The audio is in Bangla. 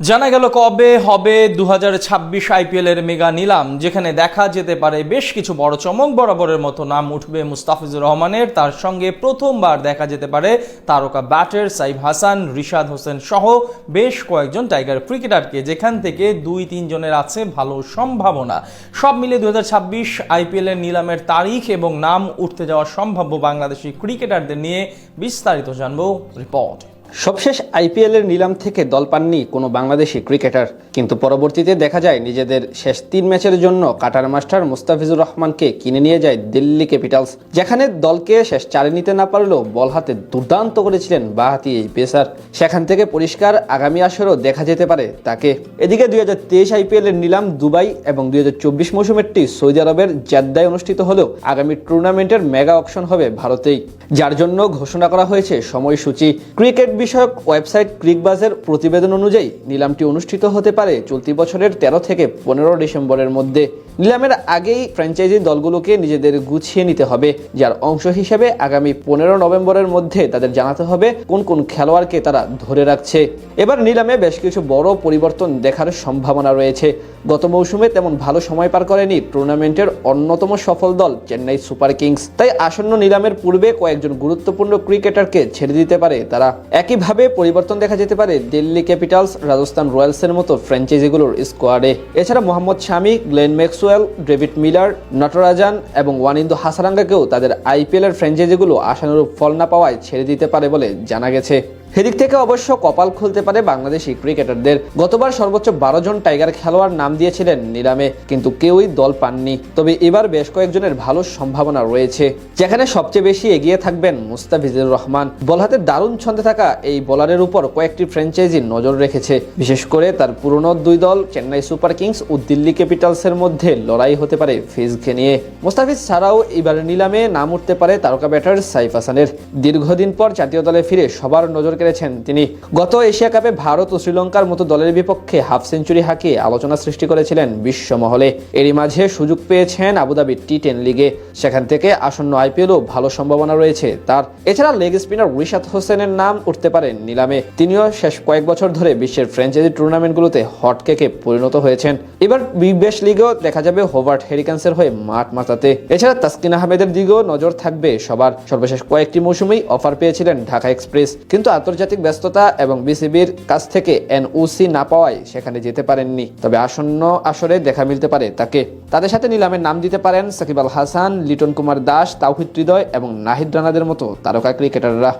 জানা গেল কবে হবে দু হাজার আইপিএল এর মেগা নিলাম, যেখানে দেখা যেতে পারে বেশ কিছু বড় চমক বরাবরের মতো। নাম উঠবে মুস্তাফিজুর রহমানের, তার সঙ্গে প্রথমবার দেখা যেতে পারে তারকা ব্যাটার সাইফ হাসান, রিশাদ হোসেন সহ বেশ কয়েকজন টাইগার ক্রিকেটারকে, যেখান থেকে দুই তিনজনের আছে ভালো সম্ভাবনা। সব মিলে দু হাজার ছাব্বিশ আইপিএল এর নিলামের তারিখ এবং নাম উঠতে যাওয়া সম্ভাব্য বাংলাদেশি ক্রিকেটারদের নিয়ে বিস্তারিত জানব রিপোর্ট। সবশেষ আইপিএল এর নিলাম থেকে দল পাননি কোনো বাংলাদেশি ক্রিকেটার। কিন্তু পরবর্তীতে দেখা যায় নিজেদের শেষ তিন ম্যাচের জন্য কাটার মাস্টার মুস্তাফিজুর রহমানকে কিনে নিয়ে যায় দিল্লি ক্যাপিটালস, যেখানে দলকে শেষ চারে নিতে না পারলেও বল হাতে দুর্দান্ত করেছিলেন বাহাতি এই পেসার। সেখান থেকে পরিষ্কার আগামী আসরও দেখা যেতে পারে তাকে। এদিকে দুই হাজার তেইশ আইপিএল এর নিলাম দুবাই এবং দুই হাজার চব্বিশ মৌসুমেরটি সৌদি আরবের জেদ্দায় অনুষ্ঠিত হলেও আগামী টুর্নামেন্টের মেগা অপশন হবে ভারতেই, যার জন্য ঘোষণা করা হয়েছে সময়সূচি। ক্রিকেট বিষয়ক ওয়েবসাইট ক্রিকবাজের প্রতিবেদন অনুযায়ী নিলামটি অনুষ্ঠিত হতে পারে চলতি বছরের তেরো থেকে পনেরো ডিসেম্বরের মধ্যে। নিলামের আগেই ফ্র্যাঞ্চাইজি দলগুলোকে নিজেদের গুছিয়ে নিতে হবে, যার অংশ হিসেবে আগামী পনেরো নভেম্বরের মধ্যে তাদের জানাতে হবে কোন কোন খেলোয়াড়কে তারা ধরে রাখছে। এবার নিলামে বেশ কিছু বড় পরিবর্তন দেখার সম্ভাবনা রয়েছে। গত মৌসুমে তেমন ভালো সময় পার করেনি টুর্নামেন্টের অন্যতম সফল দল চেন্নাই সুপার কিংস। তাই আসন্ন নিলামের পূর্বে কয়েকজন গুরুত্বপূর্ণ ক্রিকেটারকে ছেড়ে দিতে পারে তারা। একইভাবে পরিবর্তন দেখা যেতে পারে দিল্লি ক্যাপিটালস, রাজস্থান রয়্যালসের মতো ফ্র্যাঞ্চাইজিগুলোর স্কোয়াডে। এছাড়া Mohammad Shami, Glenn Maxwell, David Miller, Natarajan এবং ওয়ানিন্দু হাসারাঙ্গাকেও তাদের আইপিএল এর ফ্র্যাঞ্চাইজিগুলো আশানুরূপ ফল না পাওয়ায় ছেড়ে দিতে পারে বলে জানা গেছে। সেদিক থেকে অবশ্য কপাল খুলতে পারে বাংলাদেশি ক্রিকেটারদের। গতবার সর্বোচ্চ বারো জন টাইগার খেলোয়াড় নাম দিয়েছিলেন নিলামে, কিন্তু কেউই দল পাননি। তবে এবার বেশ কয়েকজনের ভালো সম্ভাবনা রয়েছে। যেখানে সবচেয়ে বেশি এগিয়ে থাকবেন মুস্তাফিজুর রহমান। বল হাতে দারুণ ছন্দে থাকা এই বোলারের উপর কয়েকটি ফ্র্যাঞ্চাইজি নজর রেখেছে। বিশেষ করে তার পুরনো দুই দল, চেন্নাই সুপার কিংস ও দিল্লি ক্যাপিটালসের মধ্যে লড়াই হতে পারে ফিজকে নিয়ে। মুস্তাফিজ ছাড়াও এবার নিলামে নাম উঠতে পারে তারকা ব্যাটার সাইফ হাসানের। দীর্ঘদিন পর জাতীয় দলে ফিরে সবার নজর কেড়েছেন তিনি গত এশিয়া কাপে ভারত ও শ্রীলঙ্কার মতো দলের বিপক্ষে হাফ সেঞ্চুরি হাঁকিয়ে আলোচনা সৃষ্টি করেছিলেন বিশ্ব মহলে এরই মাঝে সুযোগ পেয়েছেন আবুধাবি টি টেন লিগে। সেখান থেকে আসন্ন আইপিএলও ভালো সম্ভাবনা রয়েছে তার। এছাড়া লেগ স্পিনার রিশাদ হোসেনের নাম উঠতে পারেন নিলামে। তিনিও শেষ কয়েক বছর ধরে বিশ্বের ফ্র্যাঞ্চাইজি টুর্নামেন্টগুলোতে হটকেকে পরিণত হয়েছেন। এবার বিবেশ লিগেও দেখা যাবে হোভার্ট হেরিকান্সের হয়ে মাঠ মাতাতে। এছাড়া তাসকিন আহমেদের দিকেও নজর থাকবে সবার। সর্বশেষ কয়েকটি মৌসুমেই অফার পেয়েছিলেন ঢাকা এক্সপ্রেস। কিন্তু আন্তর্জাতিক ব্যস্ততা এবং বিসিবির কাছ থেকে এনওসি না পাওয়ায় সেখানে যেতে পারেননি। তবে আসন্ন আসরে দেখা মিলতে পারে তাকে। তাদের সাথে নিলামের নাম দিতে পারেন সাকিব আল হাসান, লিটন কুমার দাস, তাওহিদ হৃদয় এবং নাহিদ রানাদের মতো তারকা ক্রিকেটাররা।